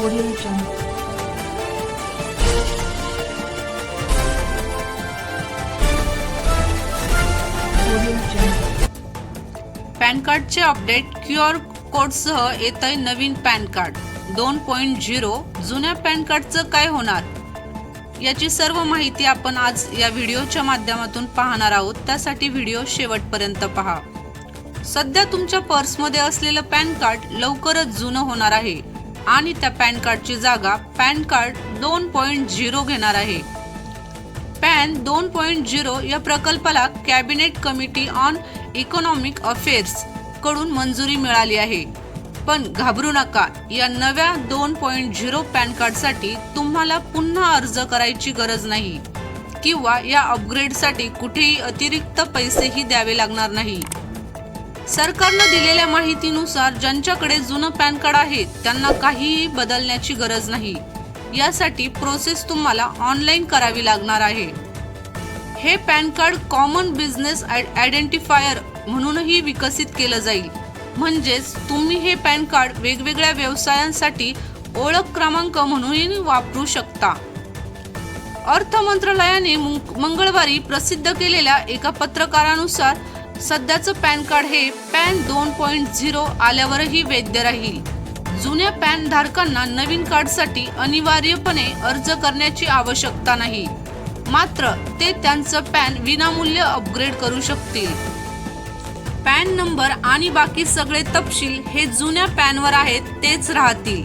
Audio Jungle. PAN कार्डचे update Q R कोडसह येत आहे नवीन पॅन कार्ड दोन पॉईंट झिरो जुन्या पॅन कार्डचं काय होणार? याची सर्व माहिती आपण आज या व्हिडिओच्या माध्यमातून पाहणार आहोत. त्यासाठी व्हिडिओ शेवटपर्यंत पहा. सध्या तुमच्या पर्समध्ये असलेलं पॅन कार्ड लवकरच जुनं होणार आहे. आणि त्या पॅन कार्डची जागा पॅन कार्ड दोन पॉईंट झिरो घेणार आहे. पॅन दोन पॉईंट झिरो या प्रकल्पाला कॅबिनेट कमिटी ऑन इकॉनॉमिक अफेअर्सकडून मंजुरी मिळाली आहे. पण घाबरू नका या नव्या दोन पॉईंट झिरो पॅन कार्डसाठी तुम्हाला पुन्हा अर्ज करायची गरज नाही. किंवा या अपग्रेडसाठी कुठेही अतिरिक्त पैसेही द्यावे लागणार नाही. सरकारनं दिलेल्या माहितीनुसार ज्यांच्याकडे जुनं पॅन कार्ड आहे त्यांना काहीही बदलण्याची गरज नाही. यासाठी प्रोसेस तुम्हाला ऑनलाईन करावी लागणार आहे. हे PAN card common business identifier म्हणूनही विकसित केलं जाईल. म्हणजेच तुम्ही हे पॅन कार्ड वेगवेगळ्या व्यवसायांसाठी ओळख क्रमांक म्हणूनही वापरू शकता. अर्थ मंत्रालयाने मंगळवारी प्रसिद्ध केलेल्या एका पत्रकारानुसार सध्याचं पॅन कार्ड हे पॅन दोन पॉईंट झिरो आल्यावरही वैध राहील. जुन्या पॅन धारकांना नवीन कार्डसाठी अनिवार्यपणे अर्ज करण्याची आवश्यकता नाही. मात्र ते त्यांचं पॅन विनामूल्य अपग्रेड करू शकतील. पॅन नंबर आणि बाकी सगळे तपशील हे जुन्या पॅनवर आहेत तेच राहतील.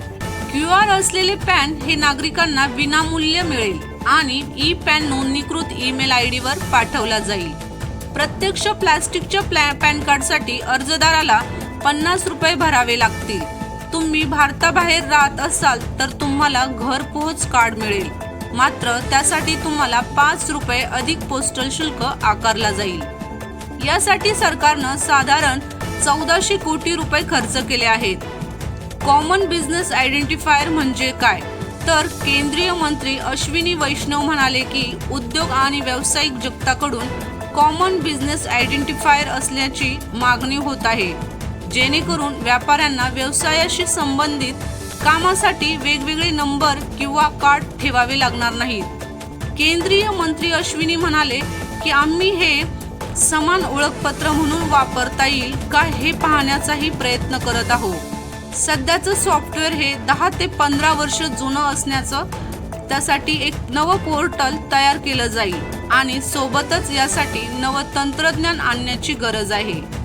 क्यू आर असलेले पॅन हे नागरिकांना विनामूल्य मिळेल आणि ई पॅन नोंदणीकृत ईमेल आय डीवर पाठवला जाईल. प्रत्यक्ष प्लास्टिकच्या प्लॅ पॅन कार्डसाठी अर्जदाराला पन्नास रुपये भरावे लागतील. तुम्ही भारताबाहेर राहत असाल तर तुम्हाला घरपोच कार्ड मिळेल. मात्र त्यासाठी तुम्हाला पाच रुपये अधिक पोस्टल शुल्क आकारला जाईल. यासाठी सरकारनं साधारण चौदाशे कोटी रुपये खर्च केले आहेत. कॉमन बिझनेस आयडेंटिफायर म्हणजे काय? तर केंद्रीय मंत्री अश्विनी वैष्णव म्हणाले की उद्योग आणि व्यावसायिक जगताकडून कॉमन बिझनेस आयडेंटिफायर असल्याची मागणी होत आहे. जेणेकरून व्यापाऱ्यांना व्यवसायाशी संबंधित कामासाठी वेगवेगळे नंबर किंवा कार्ड ठेवावे लागणार नाहीत. केंद्रीय मंत्री अश्विनी म्हणाले की आम्ही हे समान ओळखपत्र म्हणून वापरता येईल का हे पाहण्याचाही प्रयत्न करत आहोत. सध्याचं सॉफ्टवेअर हे दहा ते पंधरा वर्ष जुनं असण्याचं त्यासाठी एक नवं पोर्टल तयार केलं जाईल. आणि सोबतच यासाठी नवं तंत्रज्ञान आणण्याची गरज आहे.